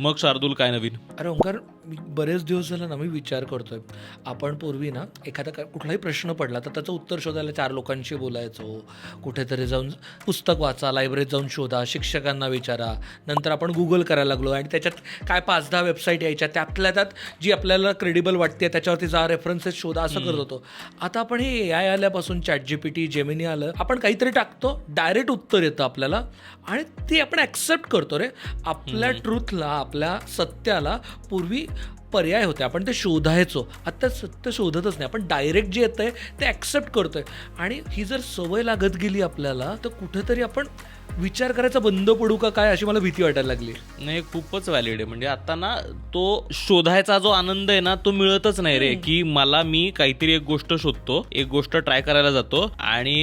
मग शार्दूल काय नवीन? अरे ओंकार मी बरेच दिवस झालं ना मी विचार करतोय. आपण पूर्वी ना एखादा कुठलाही प्रश्न पडला तर त्याचं उत्तर शोधायला चार लोकांशी बोलायचो. कुठेतरी जाऊन पुस्तक वाचा लायब्ररीत जाऊन शोधा शिक्षकांना विचारा. नंतर आपण गुगल करायला लागलो आणि त्याच्यात काय पाच दहा वेबसाईट यायच्या. त्यातल्या त्यात जी आपल्याला क्रेडिबल वाटते त्याच्यावरती जा रेफरन्सेस शोधा असं करत होतो. आता आपण हे ए आय आल्यापासून chat G P T Gemini आलं आपण काहीतरी टाकतो डायरेक्ट उत्तर येतं आपल्याला आणि ते आपण ॲक्सेप्ट करतो रे. आपल्या ट्रूथला आपल्या सत्याला पूर्वी पर्याय होते. आपण ते शोधायचो. आता सत्य शोधतच नाही. आपण डायरेक्ट जे येतं आहे ते ॲक्सेप्ट करतोय. आणि ही जर सवय लागत गेली आपल्याला तर कुठेतरी आपण विचार करायचा बंद पडू का काय अशी मला भीती वाटायला लागली. नाही खूपच व्हॅलिड आहे. म्हणजे आता ना तो शोधायचा जो आनंद आहे ना तो मिळतच नाही रे. की मला मी काहीतरी एक गोष्ट शोधतो एक गोष्ट ट्राय करायला जातो आणि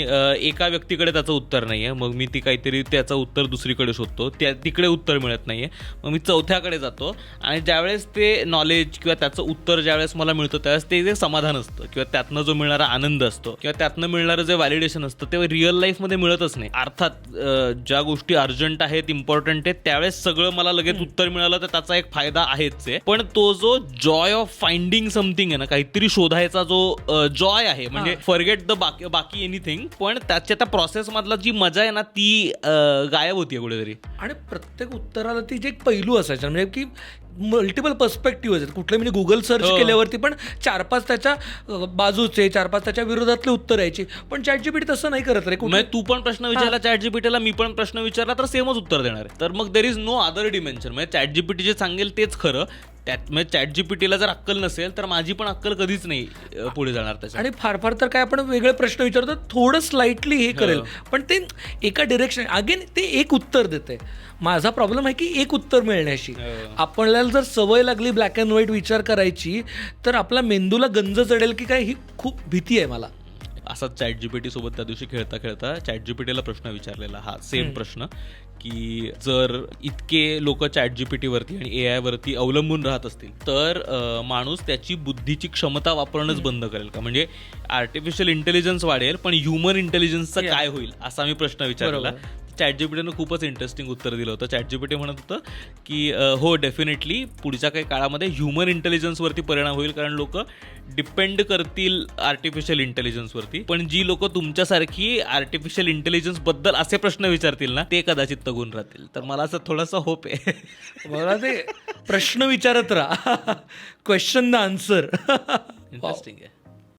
एका व्यक्तीकडे त्याचं उत्तर नाहीये. मग मी ती काहीतरी त्याचं उत्तर दुसरीकडे शोधतो. त्या तिकडे उत्तर मिळत नाहीये. मग मी चौथ्याकडे जातो आणि ज्यावेळेस ते नॉलेज किंवा त्याचं उत्तर ज्यावेळेस मला मिळतं त्यावेळेस ते जे समाधान असतं किंवा त्यातनं जो मिळणारा आनंद असतो किंवा त्यातनं मिळणारं जे व्हॅलिडेशन असतं ते रिअल लाईफमध्ये मिळतच नाही. अर्थात ज्या गोष्टी अर्जंट आहेत इम्पॉर्टंट आहेत त्यावेळेस सगळं मला लगेच उत्तर मिळालं तर त्याचा एक फायदा आहेच आहे. पण तो जो जॉय ऑफ फाइंडिंग समथिंग आहे ना काहीतरी शोधायचा जो जॉय आहे म्हणजे फॉरगेट द बाकी बाकी एनिथिंग पण त्याच्या त्या प्रोसेस मधला जी मजा आहे ना ती गायब होतीये कुठेतरी आणि प्रत्येक उत्तराला ती जे एक पैलू असायचा म्हणजे की मल्टिपल पर्स्पेक्टिव्ह आहेत. कुठले म्हणजे गुगल सर्च हो. केल्यावरती पण चार पाच त्याच्या बाजूचे चार पाच त्याच्या विरोधातले उत्तर यायची. पण चॅट जीपीटी तसं नाही करत रे. कुठे? तू पण प्रश्न विचारला चॅट जीपीटीला मी पण प्रश्न विचारला तर सेमच उत्तर देणार आहे. तर मग there is no other dimension म्हणजे चॅट जीपीटी जे सांगेल तेच खरं. त्यात म्हणजे चॅट जीपीटीला जर अक्कल नसेल तर माझी पण अक्कल कधीच नाही अं, पुढे जाणार त्याच्या आणि फार फार तर काय आपण वेगळे प्रश्न विचारतो थोडं स्लाइटली हे करेल. पण ते एका डिरेक्शन अगेन ते एक उत्तर देते माझा प्रॉब्लेम आहे की एक उत्तर मिळण्याशी. आपल्याला जर सवय लागली ब्लॅक अँड व्हाईट विचार करायची तर आपल्या मेंदूला गंज चढेल की काय ही खूप भीती आहे मला. असाच चॅट जीपीटी सोबत त्या दिवशी खेळता खेळता चॅट जीपीटीला प्रश्न विचारलेला. हा सेम प्रश्न की जर इतके लोक चॅट जीपीटी वरती आणि ए आय वरती अवलंबून राहत असतील तर माणूस त्याची बुद्धीची क्षमता वापरणंच बंद करेल का? म्हणजे आर्टिफिशियल इंटेलिजन्स वाढेल पण ह्युमन इंटेलिजन्सचं काय होईल असा मी प्रश्न विचारला चॅट जीपीटीनं खूपच इंटरेस्टिंग उत्तर दिलं होतं. चॅट जीपीटी म्हणत होतं की हो डेफिनेटली पुढच्या काही काळामध्ये ह्युमन इंटेलिजन्सवरती परिणाम होईल कारण लोक डिपेंड करतील आर्टिफिशियल इंटेलिजन्सवरती पण जी लोक तुमच्यासारखी आर्टिफिशियल इंटेलिजन्सबद्दल असे प्रश्न विचारतील ना ते कदाचित तगून राहतील. तर मला असं थोडासा होप आहे. मला ते प्रश्न विचारत राहा. क्वेश्चन द आन्सर इंटरेस्टिंग आहे.